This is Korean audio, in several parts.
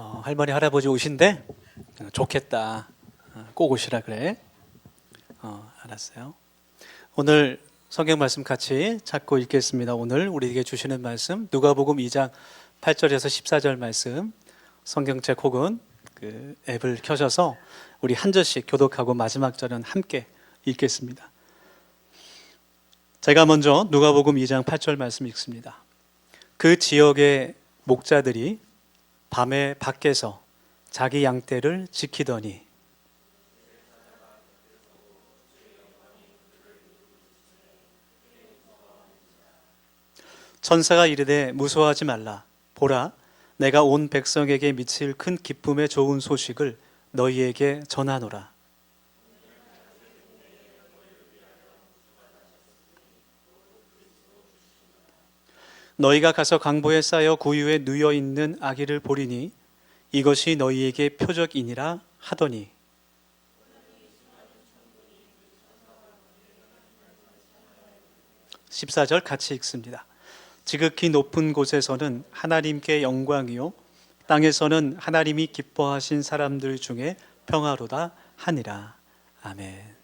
어, 할머니 할아버지 오신대 어, 좋겠다. 어, 꼭 오시라 그래. 어, 알았어요. 오늘 성경 말씀 같이 찾고 읽겠습니다. 오늘 우리에게 주시는 말씀 누가복음 2장 8절에서 14절 말씀. 성경책 혹은 그 앱을 켜셔서 우리 한 절씩 교독하고 마지막 절은 함께 읽겠습니다. 제가 먼저 누가복음 2장 8절 말씀 읽습니다. 그 지역의 목자들이 밤에 밖에서 자기 양떼를 지키더니 천사가 이르되 무서워하지 말라. 보라 내가 온 백성에게 미칠 큰 기쁨의 좋은 소식을 너희에게 전하노라 너희가 가서 강보에 쌓여 구유에 누여 있는 아기를 보리니 이것이 너희에게 표적이니라 하더니 (14절) 같이 읽습니다. 지극히 높은 곳에서는 하나님께 영광이요 땅에서는 하나님이 기뻐하신 사람들 중에 평화로다 하니라 아멘.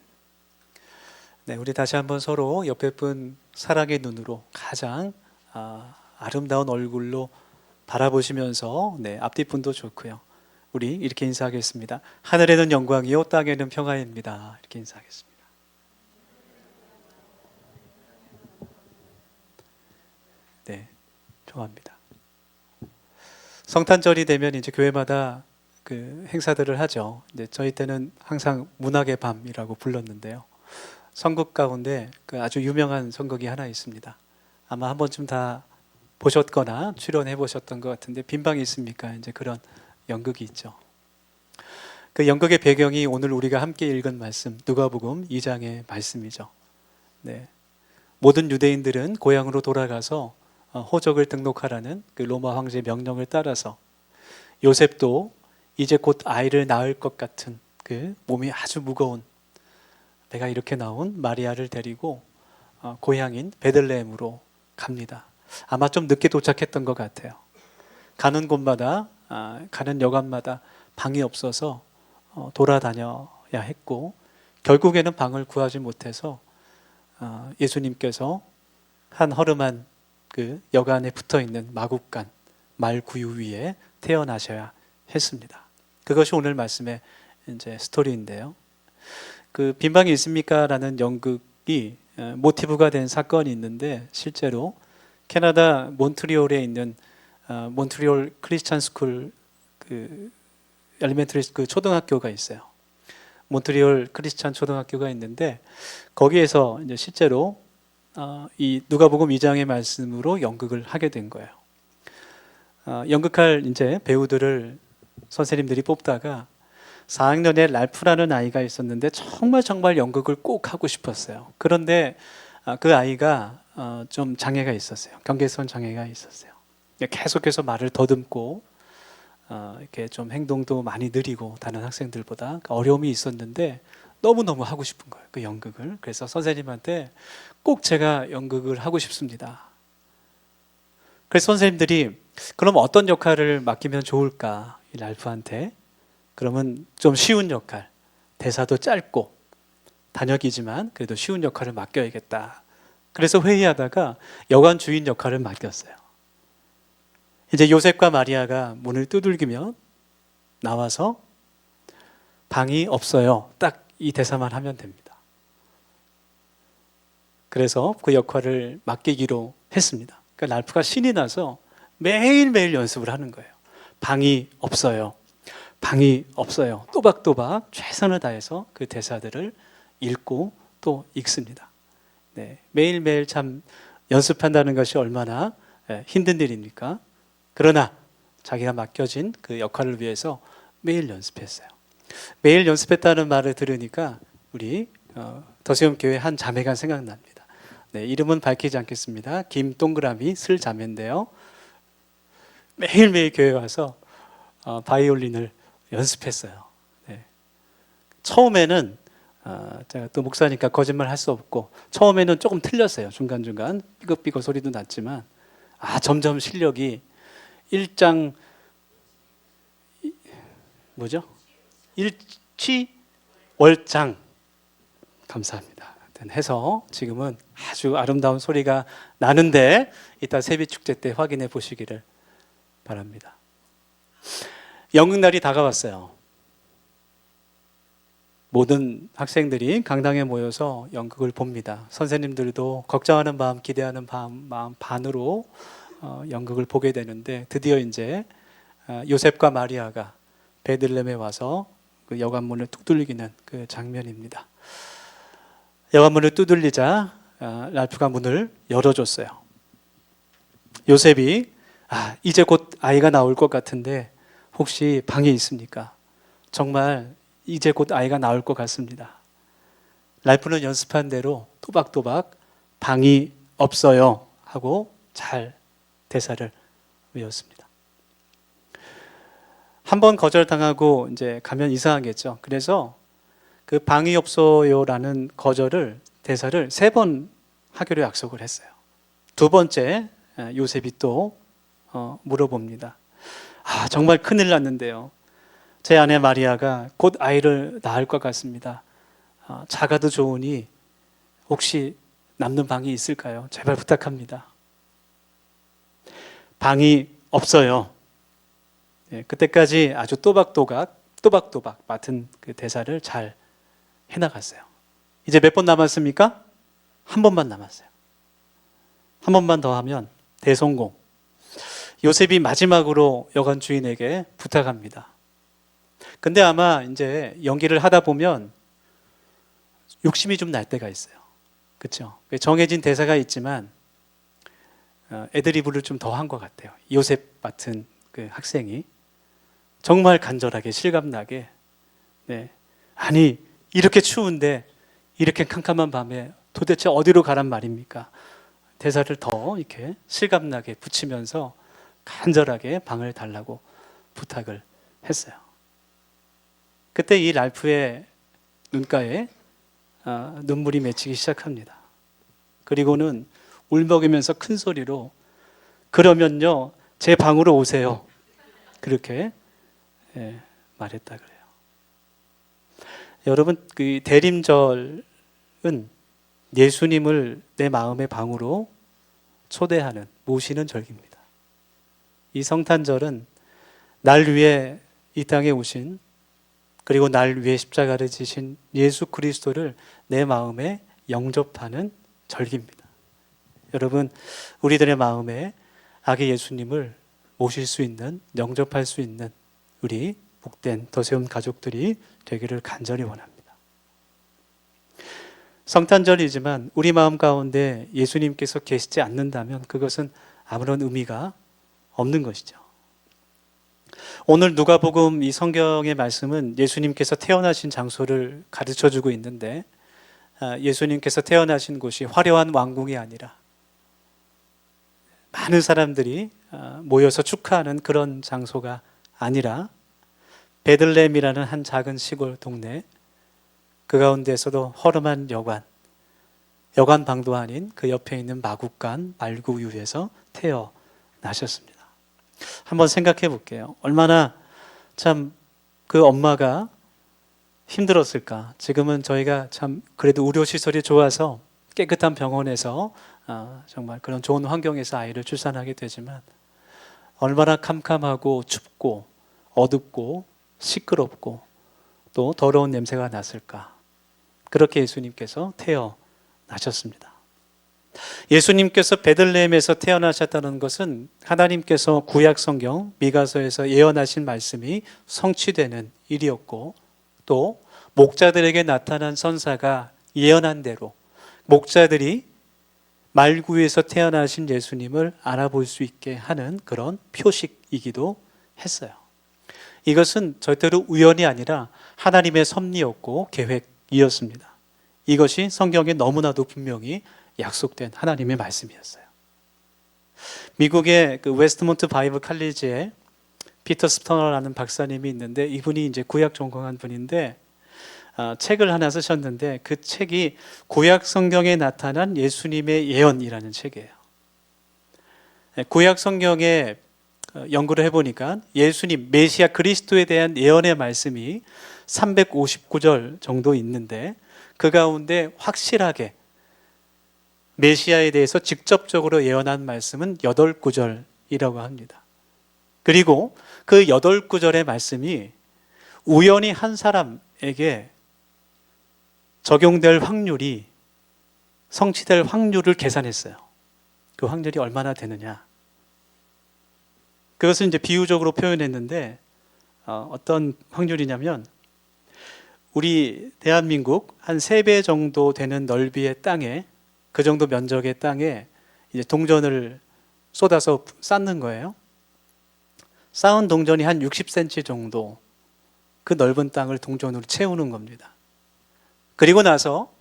네, 우리 다시 한번 서로 옆에 분 사랑의 눈으로 가장 아, 아름다운 얼굴로 바라보시면서 네, 앞뒤 분도 좋고요. 우리 이렇게 인사하겠습니다. 하늘에는 영광이요 땅에는 평화입니다. 이렇게 인사하겠습니다. 네, 좋아합니다. 성탄절이 되면 이제 교회마다 그 행사들을 하죠. 이제 저희 때는 항상 문학의 밤이라고 불렀는데요. 선곡 가운데 그 아주 유명한 선곡이 하나 있습니다. 아마 한 번쯤 다 보셨거나 출연해 보셨던 것 같은데 빈방이 있습니까? 이제 그런 연극이 있죠. 그 연극의 배경이 오늘 우리가 함께 읽은 말씀 누가복음 2장의 말씀이죠. 네. 모든 유대인들은 고향으로 돌아가서 어, 호적을 등록하라는 그 로마 황제 명령을 따라서 요셉도 이제 곧 아이를 낳을 것 같은 그 몸이 아주 무거운 배가 이렇게 나온 마리아를 데리고 어, 고향인 베들레헴으로 갑니다. 아마 좀 늦게 도착했던 것 같아요. 가는 곳마다 아, 가는 여관마다 방이 없어서 어, 돌아다녀야 했고 결국에는 방을 구하지 못해서 아, 예수님께서 한 허름한 그 여관에 붙어 있는 마국간 말 구유 위에 태어나셔야 했습니다. 그것이 오늘 말씀의 이제 스토리인데요. 그 빈방이 있습니까라는 연극이 어, 모티브가 된 사건이 있는데 실제로 캐나다 몬트리올에 있는 어, 몬트리올 크리스찬 스쿨 그 엘리멘터리 그 초등학교가 있어요. 몬트리올 크리스찬 초등학교가 있는데 거기에서 이제 실제로 어, 이 누가복음 2장의 말씀으로 연극을 하게 된 거예요. 어, 연극할 이제 배우들을 선생님들이 뽑다가 4학년에 랄프라는 아이가 있었는데 정말 정말 연극을 꼭 하고 싶었어요. 그런데 아, 그 아이가 어, 좀 장애가 있었어요. 경계선 장애가 있었어요. 계속해서 말을 더듬고 어, 이렇게 좀 행동도 많이 느리고 다른 학생들보다 그러니까 어려움이 있었는데 너무 너무 하고 싶은 거예요. 그 연극을. 그래서 선생님한테 꼭 제가 연극을 하고 싶습니다. 그래서 선생님들이 그럼 어떤 역할을 맡기면 좋을까 이 랄프한테 그러면 좀 쉬운 역할 대사도 짧고 단역이지만 그래도 쉬운 역할을 맡겨야겠다. 그래서 회의하다가 여관 주인 역할을 맡겼어요. 이제 요셉과 마리아가 문을 두들기면 나와서 방이 없어요. 딱 이 대사만 하면 됩니다. 그래서 그 역할을 맡기기로 했습니다. 그러니까 랄프가 신이 나서 매일매일 연습을 하는 거예요. 방이 없어요. 방이 없어요. 또박또박 최선을 다해서 그 대사들을 읽고 또 읽습니다. 네, 매일매일 참 연습한다는 것이 얼마나 예, 힘든 일입니까? 그러나 자기가 맡겨진 그 역할을 위해서 매일 연습했어요. 매일 연습했다는 말을 들으니까 우리 어, 더세움 교회 한 자매가 생각납니다. 네, 이름은 밝히지 않겠습니다. 김동그라미 슬 자매인데요. 매일매일 교회 와서 어, 바이올린을 연습했어요. 네. 처음에는 어, 제가 또 목사니까 거짓말 할 수 없고 처음에는 조금 틀렸어요. 중간 중간 삐걱삐걱 소리도 났지만 아 점점 실력이 1장 뭐죠? 일취월장 감사합니다. 하여튼 해서 지금은 아주 아름다운 소리가 나는데 이따 세비 축제 때 확인해 보시기를 바랍니다. 연극날이 다가왔어요. 모든 학생들이 강당에 모여서 연극을 봅니다. 선생님들도 걱정하는 마음, 기대하는 마음, 마음 반으로 어, 연극을 보게 되는데 드디어 이제 아, 요셉과 마리아가 베들렘에 와서 그 여관문을 뚝 뚫리기는 그 장면입니다. 여관문을 두들리자 아, 랄프가 문을 열어줬어요. 요셉이 아, 이제 곧 아이가 나올 것 같은데 혹시 방에 있습니까? 정말 이제 곧 아이가 나올 것 같습니다. 랄프는 연습한 대로 또박또박 방이 없어요 하고 잘 대사를 외웠습니다. 한 번 거절당하고 이제 가면 이상하겠죠. 그래서 그 방이 없어요라는 거절을 대사를 세 번 하기로 약속을 했어요. 두 번째 요셉이 또 어, 물어봅니다. 아 정말 큰일 났는데요. 제 아내 마리아가 곧 아이를 낳을 것 같습니다. 어, 작아도 좋으니 혹시 남는 방이 있을까요? 제발 부탁합니다. 방이 없어요. 예, 그때까지 아주 또박또박 또박또박 맡은 그 대사를 잘 해나갔어요. 이제 몇 번 남았습니까? 한 번만 남았어요. 한 번만 더 하면 대성공. 요셉이 마지막으로 여관 주인에게 부탁합니다. 근데 아마 이제 연기를 하다 보면 욕심이 좀 날 때가 있어요. 그렇죠? 정해진 대사가 있지만 어, 애드리브를 좀 더 한 것 같아요. 요셉 같은 그 학생이 정말 간절하게 실감나게 네. 아니 이렇게 추운데 이렇게 캄캄한 밤에 도대체 어디로 가란 말입니까? 대사를 더 이렇게 실감나게 붙이면서 간절하게 방을 달라고 부탁을 했어요. 그때 이 랄프의 눈가에 아, 눈물이 맺히기 시작합니다. 그리고는 울먹이면서 큰 소리로 그러면요 제 방으로 오세요. 그렇게 예, 말했다 그래요. 여러분 그 대림절은 예수님을 내 마음의 방으로 초대하는 모시는 절기입니다. 이 성탄절은 날 위해 이 땅에 오신 그리고 날 위해 십자가를 지신 예수 그리스도를 내 마음에 영접하는 절기입니다. 여러분, 우리들의 마음에 아기 예수님을 모실 수 있는, 영접할 수 있는 우리 복된 더세움 가족들이 되기를 간절히 원합니다. 성탄절이지만 우리 마음 가운데 예수님께서 계시지 않는다면 그것은 아무런 의미가 없는 것이죠. 오늘 누가복음 이 성경의 말씀은 예수님께서 태어나신 장소를 가르쳐 주고 있는데 아, 예수님께서 태어나신 곳이 화려한 왕궁이 아니라 많은 사람들이 아, 모여서 축하하는 그런 장소가 아니라 베들렘이라는 한 작은 시골 동네 그 가운데서도 허름한 여관 여관 방도 아닌 그 옆에 있는 마국간 말구유에서 태어나셨습니다. 한번 생각해 볼게요. 얼마나 참 그 엄마가 힘들었을까. 지금은 저희가 참 그래도 의료 시설이 좋아서 깨끗한 병원에서 아, 정말 그런 좋은 환경에서 아이를 출산하게 되지만 얼마나 캄캄하고 춥고 어둡고 시끄럽고 또 더러운 냄새가 났을까. 그렇게 예수님께서 태어나셨습니다. 예수님께서 베들레헴에서 태어나셨다는 것은 하나님께서 구약 성경 미가서에서 예언하신 말씀이 성취되는 일이었고 또 목자들에게 나타난 선사가 예언한 대로 목자들이 말구에서 태어나신 예수님을 알아볼 수 있게 하는 그런 표식이기도 했어요. 이것은 절대로 우연이 아니라 하나님의 섭리였고 계획이었습니다. 이것이 성경에 너무나도 분명히 약속된 하나님의 말씀이었어요. 미국의 그 웨스트몬트 바이블 칼리지에 피터 스터너라는 박사님이 있는데 이분이 이제 구약 전공한 분인데 어, 책을 하나 쓰셨는데 그 책이 구약 성경에 나타난 예수님의 예언이라는 책이에요. 네, 구약 성경에 어, 연구를 해보니까 예수님 메시아 그리스도에 대한 예언의 말씀이 359절 정도 있는데 그 가운데 확실하게 메시아에 대해서 직접적으로 예언한 말씀은 8구절이라고 합니다. 그리고 그 8구절의 말씀이 우연히 한 사람에게 적용될 확률이 성취될 확률을 계산했어요. 그 확률이 얼마나 되느냐. 그것을 이제 비유적으로 표현했는데 어, 어떤 확률이냐면 우리 대한민국 한 세 배 정도 되는 넓이의 땅에 그 정도 면적의 땅에 이제 동전을 쏟아서 쌓는 거예요. 쌓은 동전이 한 60cm 정도 그 넓은 땅을 동전으로 채우는 겁니다. 그리고 나서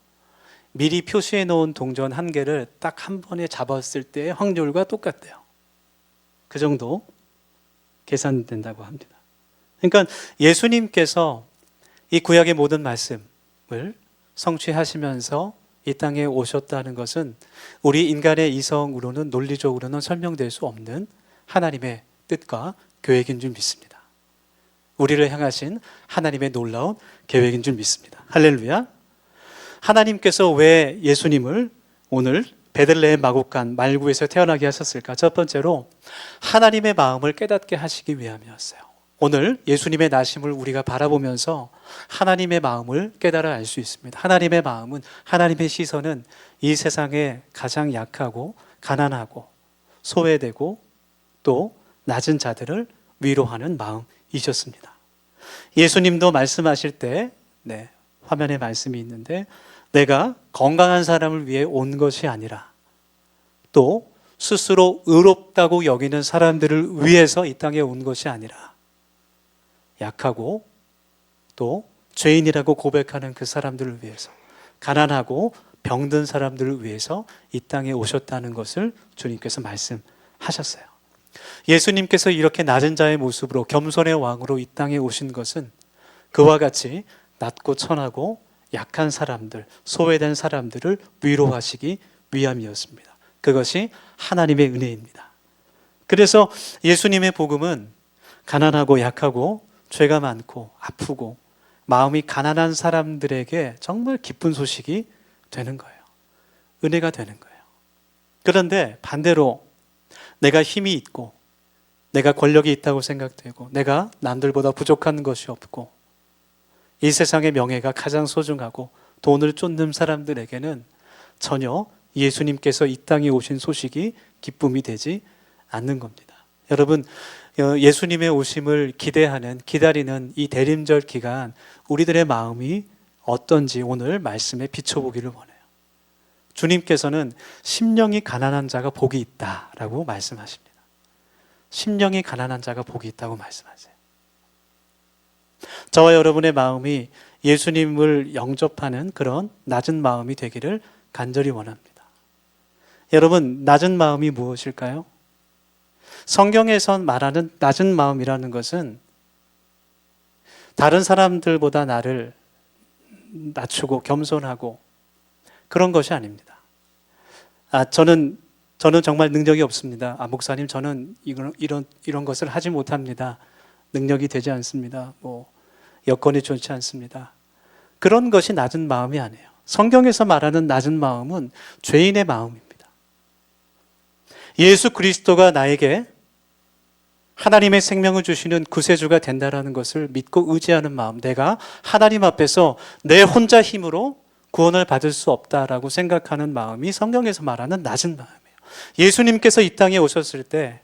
미리 표시해 놓은 동전 한 개를 딱 한 번에 잡았을 때의 확률과 똑같대요. 그 정도 계산된다고 합니다. 그러니까 예수님께서 이 구약의 모든 말씀을 성취하시면서 이 땅에 오셨다는 것은 우리 인간의 이성으로는 논리적으로는 설명될 수 없는 하나님의 뜻과 계획인 줄 믿습니다. 우리를 향하신 하나님의 놀라운 계획인 줄 믿습니다. 할렐루야. 하나님께서 왜 예수님을 오늘 베들레헴 마곡간 말구에서 태어나게 하셨을까? 첫 번째로 하나님의 마음을 깨닫게 하시기 위함이었어요. 오늘 예수님의 나심을 우리가 바라보면서 하나님의 마음을 깨달아 알 수 있습니다. 하나님의 마음은 하나님의 시선은 이 세상에 가장 약하고 가난하고 소외되고 또 낮은 자들을 위로하는 마음이셨습니다. 예수님도 말씀하실 때 네, 화면에 말씀이 있는데 내가 건강한 사람을 위해 온 것이 아니라 또 스스로 의롭다고 여기는 사람들을 위해서 이 땅에 온 것이 아니라 약하고 또 죄인이라고 고백하는 그 사람들을 위해서 가난하고 병든 사람들을 위해서 이 땅에 오셨다는 것을 주님께서 말씀하셨어요. 예수님께서 이렇게 낮은 자의 모습으로 겸손의 왕으로 이 땅에 오신 것은 그와 같이 낮고 천하고 약한 사람들, 소외된 사람들을 위로하시기 위함이었습니다. 그것이 하나님의 은혜입니다. 그래서 예수님의 복음은 가난하고 약하고 죄가 많고 아프고 마음이 가난한 사람들에게 정말 기쁜 소식이 되는 거예요. 은혜가 되는 거예요. 그런데 반대로 내가 힘이 있고 내가 권력이 있다고 생각되고 내가 남들보다 부족한 것이 없고 이 세상의 명예가 가장 소중하고 돈을 쫓는 사람들에게는 전혀 예수님께서 이 땅에 오신 소식이 기쁨이 되지 않는 겁니다. 여러분, 어, 예수님의 오심을 기대하는, 기다리는 이 대림절 기간, 우리들의 마음이 어떤지 오늘 말씀에 비춰보기를 원해요. 주님께서는 심령이 가난한 자가 복이 있다 라고 말씀하십니다. 심령이 가난한 자가 복이 있다고 말씀하세요. 저와 여러분의 마음이 예수님을 영접하는 그런 낮은 마음이 되기를 간절히 원합니다. 여러분, 낮은 마음이 무엇일까요? 성경에서 말하는 낮은 마음이라는 것은 다른 사람들보다 나를 낮추고 겸손하고 그런 것이 아닙니다. 아, 저는 저는 정말 능력이 없습니다. 아, 목사님, 저는 이런 이런 이런 것을 하지 못합니다. 능력이 되지 않습니다. 뭐 여건이 좋지 않습니다. 그런 것이 낮은 마음이 아니에요. 성경에서 말하는 낮은 마음은 죄인의 마음입니다. 예수 그리스도가 나에게 하나님의 생명을 주시는 구세주가 된다라는 것을 믿고 의지하는 마음, 내가 하나님 앞에서 내 혼자 힘으로 구원을 받을 수 없다라고 생각하는 마음이 성경에서 말하는 낮은 마음이에요. 예수님께서 이 땅에 오셨을 때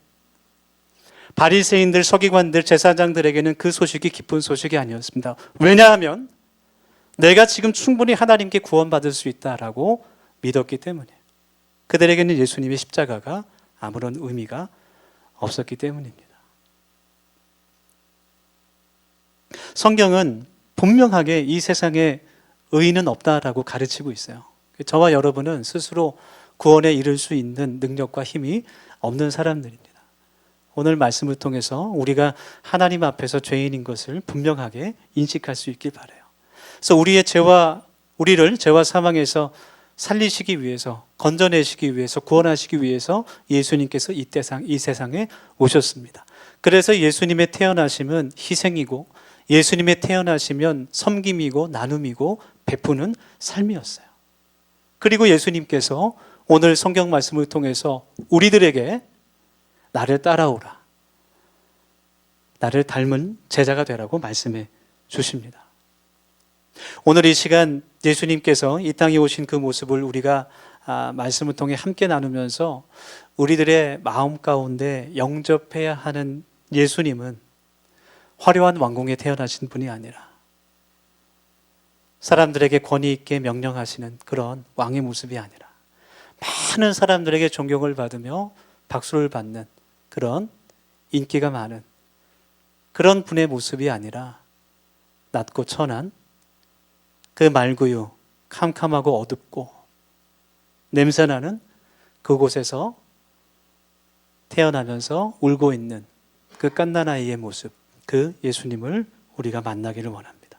바리새인들, 서기관들, 제사장들에게는 그 소식이 기쁜 소식이 아니었습니다. 왜냐하면 내가 지금 충분히 하나님께 구원받을 수 있다라고 믿었기 때문에 그들에게는 예수님의 십자가가 아무런 의미가 없었기 때문입니다. 성경은 분명하게 이 세상에 의인은 없다라고 가르치고 있어요. 저와 여러분은 스스로 구원에 이를 수 있는 능력과 힘이 없는 사람들입니다. 오늘 말씀을 통해서 우리가 하나님 앞에서 죄인인 것을 분명하게 인식할 수 있길 바래요. 그래서 우리의 죄와 우리를 죄와 사망에서 살리시기 위해서 건져내시기 위해서 구원하시기 위해서 예수님께서 이 세상 이 세상에 오셨습니다. 그래서 예수님의 태어나심은 희생이고 예수님의 태어나시면 섬김이고 나눔이고 베푸는 삶이었어요. 그리고 예수님께서 오늘 성경 말씀을 통해서 우리들에게 나를 따라오라. 나를 닮은 제자가 되라고 말씀해 주십니다. 오늘 이 시간 예수님께서 이 땅에 오신 그 모습을 우리가 아, 말씀을 통해 함께 나누면서 우리들의 마음 가운데 영접해야 하는 예수님은 화려한 왕궁에 태어나신 분이 아니라 사람들에게 권위 있게 명령하시는 그런 왕의 모습이 아니라 많은 사람들에게 존경을 받으며 박수를 받는 그런 인기가 많은 그런 분의 모습이 아니라 낮고 천한 그 말구유 캄캄하고 어둡고 냄새나는 그곳에서 태어나면서 울고 있는 그 깐난 아이의 모습, 그 예수님을 우리가 만나기를 원합니다.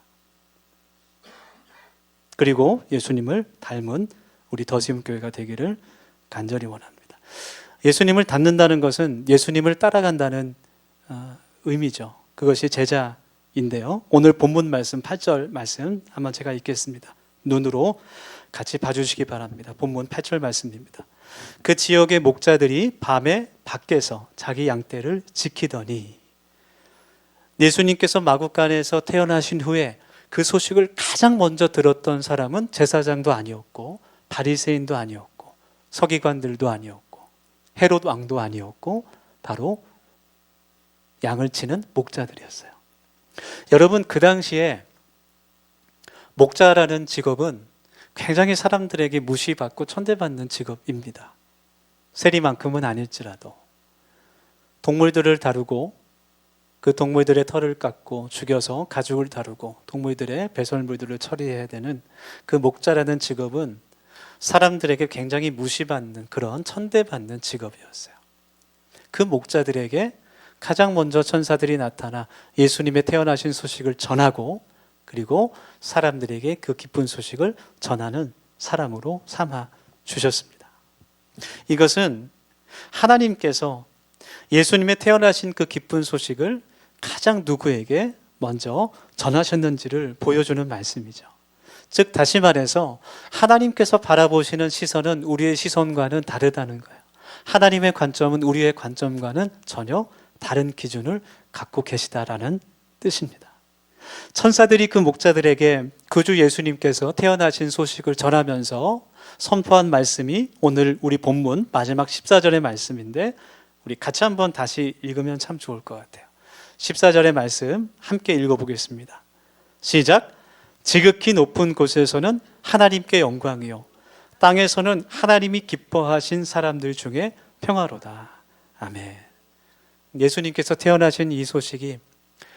그리고 예수님을 닮은 우리 더시문교회가 되기를 간절히 원합니다. 예수님을 닮는다는 것은 예수님을 따라간다는 어, 의미죠. 그것이 제자인데요. 오늘 본문 말씀 8절 말씀 한번 제가 읽겠습니다. 눈으로 같이 봐주시기 바랍니다. 본문 8절 말씀입니다. 그 지역의 목자들이 밤에 밖에서 자기 양떼를 지키더니 예수님께서 마국간에서 태어나신 후에 그 소식을 가장 먼저 들었던 사람은 제사장도 아니었고 바리새인도 아니었고 서기관들도 아니었고 헤롯 왕도 아니었고 바로 양을 치는 목자들이었어요. 여러분 그 당시에 목자라는 직업은 굉장히 사람들에게 무시받고 천대받는 직업입니다. 세리만큼은 아닐지라도 동물들을 다루고 그 동물들의 털을 깎고 죽여서 가죽을 다루고 동물들의 배설물들을 처리해야 되는 그 목자라는 직업은 사람들에게 굉장히 무시받는 그런 천대받는 직업이었어요. 그 목자들에게 가장 먼저 천사들이 나타나 예수님의 태어나신 소식을 전하고 그리고 사람들에게 그 기쁜 소식을 전하는 사람으로 삼아 주셨습니다. 이것은 하나님께서 예수님의 태어나신 그 기쁜 소식을 가장 누구에게 먼저 전하셨는지를 보여주는 말씀이죠. 즉, 다시 말해서 하나님께서 바라보시는 시선은 우리의 시선과는 다르다는 거예요. 하나님의 관점은 우리의 관점과는 전혀 다른 기준을 갖고 계시다라는 뜻입니다. 천사들이 그 목자들에게 구주 예수님께서 태어나신 소식을 전하면서 선포한 말씀이 오늘 우리 본문 마지막 14절의 말씀인데 우리 같이 한번 다시 읽으면 참 좋을 것 같아요. 14절의 말씀 함께 읽어보겠습니다. 시작. 지극히 높은 곳에서는 하나님께 영광이요. 땅에서는 하나님이 기뻐하신 사람들 중에 평화로다. 아멘. 예수님께서 태어나신 이 소식이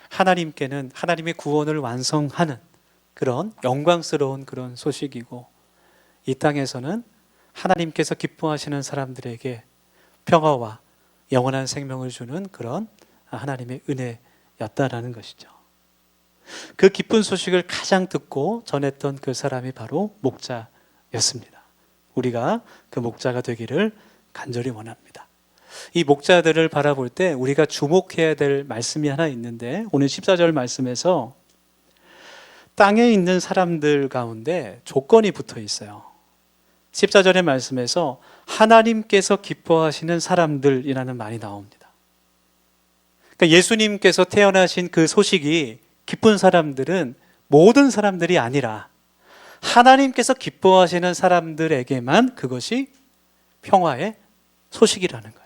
하나님께는 하나님의 구원을 완성하는 그런 영광스러운 그런 소식이고 이 땅에서는 하나님께서 기뻐하시는 사람들에게 평화와 영원한 생명을 주는 그런 하나님의 은혜였다라는 것이죠. 그 기쁜 소식을 가장 듣고 전했던 그 사람이 바로 목자였습니다. 우리가 그 목자가 되기를 간절히 원합니다. 이 목자들을 바라볼 때 우리가 주목해야 될 말씀이 하나 있는데 오늘 14절 말씀에서 땅에 있는 사람들 가운데 조건이 붙어 있어요. 14절의 말씀에서 하나님께서 기뻐하시는 사람들이라는 말이 나옵니다. 그러니까 예수님께서 태어나신 그 소식이 기쁜 사람들은 모든 사람들이 아니라 하나님께서 기뻐하시는 사람들에게만 그것이 평화의 소식이라는 거예요.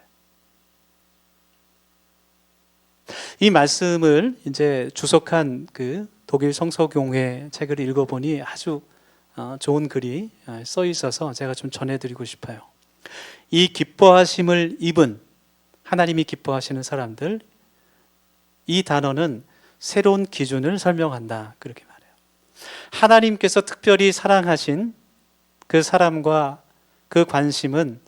이 말씀을 이제 주석한 그 독일 성서공회 책을 읽어보니 아주 어, 좋은 글이 어, 써 있어서 제가 좀 전해드리고 싶어요. 이 기뻐하심을 입은 하나님이 기뻐하시는 사람들 이 단어는 새로운 기준을 설명한다 그렇게 말해요. 하나님께서 특별히 사랑하신 그 사람과 그 관심은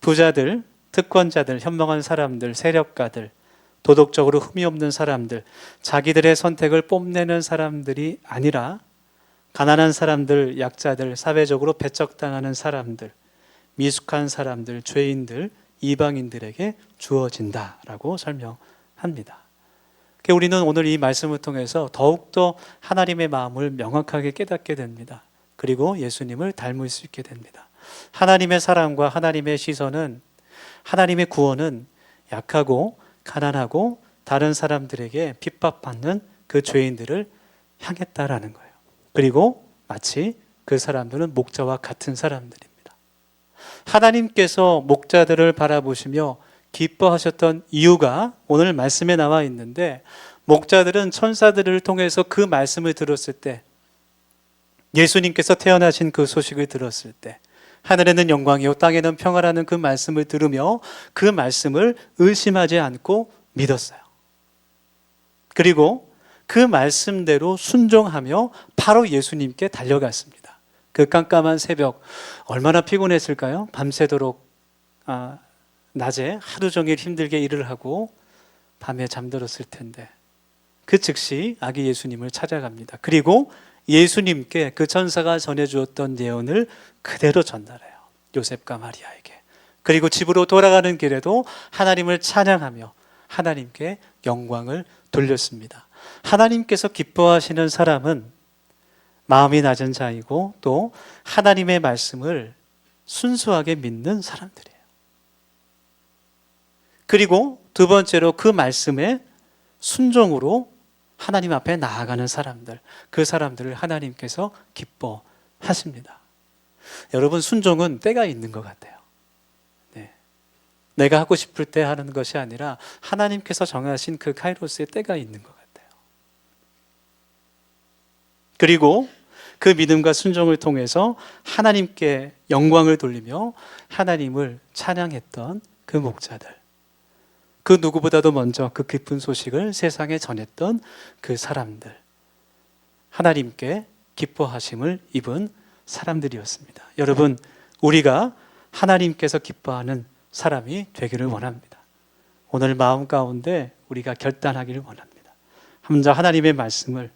부자들, 특권자들, 현명한 사람들, 세력가들, 도덕적으로 흠이 없는 사람들, 자기들의 선택을 뽐내는 사람들이 아니라 가난한 사람들, 약자들, 사회적으로 배척당하는 사람들, 미숙한 사람들, 죄인들, 이방인들에게 주어진다라고 설명합니다. 그러니까 우리는 오늘 이 말씀을 통해서 더욱더 하나님의 마음을 명확하게 깨닫게 됩니다. 그리고 예수님을 닮을 수 있게 됩니다. 하나님의 사랑과 하나님의 시선은 하나님의 구원은 약하고 가난하고 다른 사람들에게 핍박받는 그 죄인들을 향했다라는 거예요. 그리고 마치 그 사람들은 목자와 같은 사람들입니다. 하나님께서 목자들을 바라보시며 기뻐하셨던 이유가 오늘 말씀에 나와 있는데 목자들은 천사들을 통해서 그 말씀을 들었을 때 예수님께서 태어나신 그 소식을 들었을 때 하늘에는 영광이요 땅에는 평화라는 그 말씀을 들으며 그 말씀을 의심하지 않고 믿었어요. 그리고 그 말씀대로 순종하며 바로 예수님께 달려갔습니다. 그 깜깜한 새벽 얼마나 피곤했을까요? 밤새도록 아, 낮에 하루 종일 힘들게 일을 하고 밤에 잠들었을 텐데 그 즉시 아기 예수님을 찾아갑니다. 그리고 예수님께 그 천사가 전해 주었던 예언을 그대로 전달해요. 요셉과 마리아에게. 그리고 집으로 돌아가는 길에도 하나님을 찬양하며 하나님께 영광을 돌렸습니다. 하나님께서 기뻐하시는 사람은 마음이 낮은 자이고 또 하나님의 말씀을 순수하게 믿는 사람들이에요. 그리고 두 번째로 그 말씀에 순종으로 하나님 앞에 나아가는 사람들, 그 사람들을 하나님께서 기뻐하십니다. 여러분, 순종은 때가 있는 것 같아요. 네. 내가 하고 싶을 때 하는 것이 아니라 하나님께서 정하신 그 카이로스의 때가 있는 것 같아요. 그리고 그 믿음과 순종을 통해서 하나님께 영광을 돌리며 하나님을 찬양했던 그 목자들. 그 누구보다도 먼저 그 기쁜 소식을 세상에 전했던 그 사람들. 하나님께 기뻐하심을 입은 사람들이었습니다. 여러분, 우리가 하나님께서 기뻐하는 사람이 되기를 원합니다. 오늘 마음 가운데 우리가 결단하기를 원합니다. 먼저 하나님의 말씀을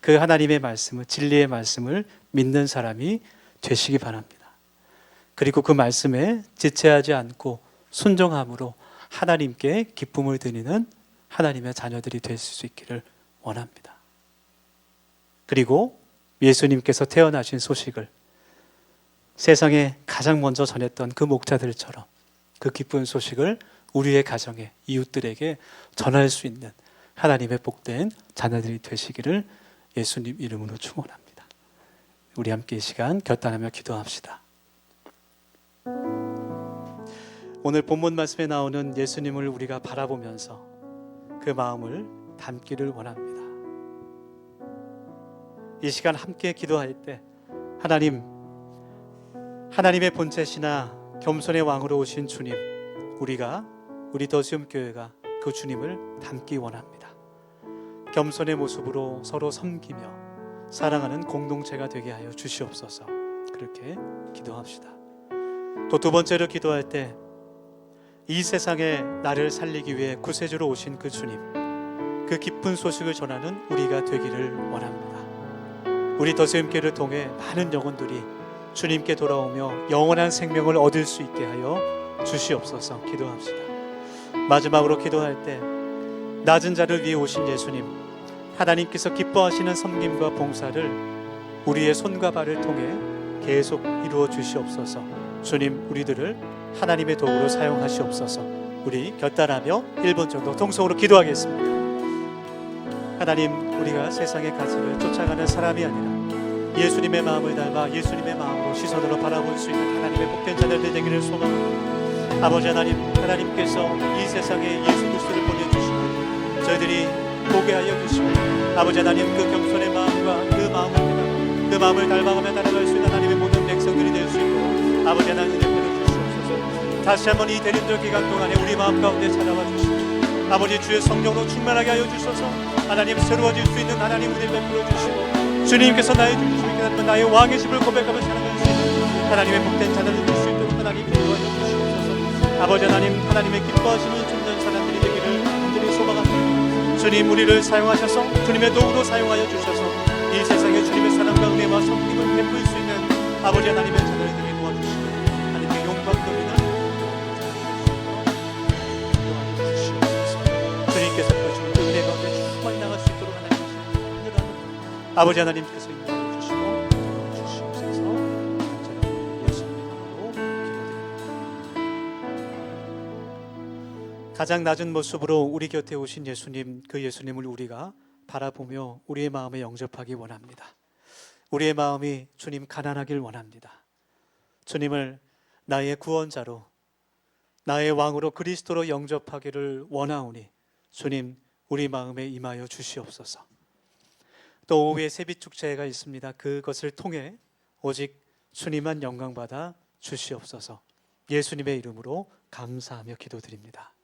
그 하나님의 말씀을 진리의 말씀을 믿는 사람이 되시기 바랍니다. 그리고 그 말씀에 지체하지 않고 순종함으로 하나님께 기쁨을 드리는 하나님의 자녀들이 될 수 있기를 원합니다. 그리고 예수님께서 태어나신 소식을 세상에 가장 먼저 전했던 그 목자들처럼 그 기쁜 소식을 우리의 가정에 이웃들에게 전할 수 있는 하나님의 복된 자녀들이 되시기를 예수님 이름으로 축원합니다. 우리 함께 이 시간 결단하며 기도합시다. 오늘 본문 말씀에 나오는 예수님을 우리가 바라보면서 그 마음을 담기를 원합니다. 이 시간 함께 기도할 때 하나님 하나님의 본체시나 겸손의 왕으로 오신 주님 우리가 우리 더시움 교회가 그 주님을 닮기 원합니다. 겸손의 모습으로 서로 섬기며 사랑하는 공동체가 되게 하여 주시옵소서. 그렇게 기도합시다. 또 두 번째로 기도할 때 이 세상에 나를 살리기 위해 구세주로 오신 그 주님, 그 기쁜 소식을 전하는 우리가 되기를 원합니다. 우리 더세임교를 통해 많은 영혼들이 주님께 돌아오며 영원한 생명을 얻을 수 있게 하여 주시옵소서 기도합시다. 마지막으로 기도할 때 낮은 자를 위해 오신 예수님, 하나님께서 기뻐하시는 섬김과 봉사를 우리의 손과 발을 통해 계속 이루어 주시옵소서. 주님, 우리들을 하나님의 도구로 사용하시옵소서. 우리 결단하며 1분 정도 동성으로 기도하겠습니다. 하나님, 우리가 세상의 가치를 쫓아가는 사람이 아니라 예수님의 마음을 닮아 예수님의 마음으로 시선으로 바라볼 수 있는 하나님의 복된 자녀들 되기를 소망합니다. 아버지 하나님, 하나님께서 이 세상에 예수 그리스도를 보내주시고 저희들이 보게 하여 주시고 아버지 하나님 그 겸손의 마음과 그 마음을 그 마음을 닮아가며 따라갈 수 있는 하나님의 모든 백성들이 될 수 있도록 아버지 하나님 다시 한번 이 대림절 기간 동안에 우리 마음 가운데 찾아와 주시고 아버지 주의 성령으로 충만하게 하여 주셔서. 하나님 새로워질 수 있는 하나님 은혜 베풀어 주시고 주님께서 나의 주님께 닮은 나의 왕의 집을 고백하며 살아갈 수 있는 하나님의 복된 자녀들 될수 있도록 하나님 인도하여 주시옵소서. 아버지 하나님 하나님의 기뻐하시는 죽는 사람들이 되기를 간절히 소망합니다. 주님 우리를 사용하셔서 주님의 도구로 사용하여 주셔서 이 세상에 주님의 사랑과 은혜와 성김을 베풀 수 있는 아버지 하나님의 자녀들이 아버지 하나님께서 인도하여 주시고 주시옵소서. 가장 낮은 모습으로 우리 곁에 오신 예수님, 그 예수님을 우리가 바라보며 우리의 마음에 영접하기 원합니다. 우리의 마음이 주님 가난하길 원합니다. 주님을 나의 구원자로 나의 왕으로 그리스도로 영접하기를 원하오니 주님 우리 마음에 임하여 주시옵소서. 또 오후에 세빛 축제가 있습니다. 그것을 통해 오직 주님만 영광 받아 주시옵소서. 예수님의 이름으로 감사하며 기도드립니다.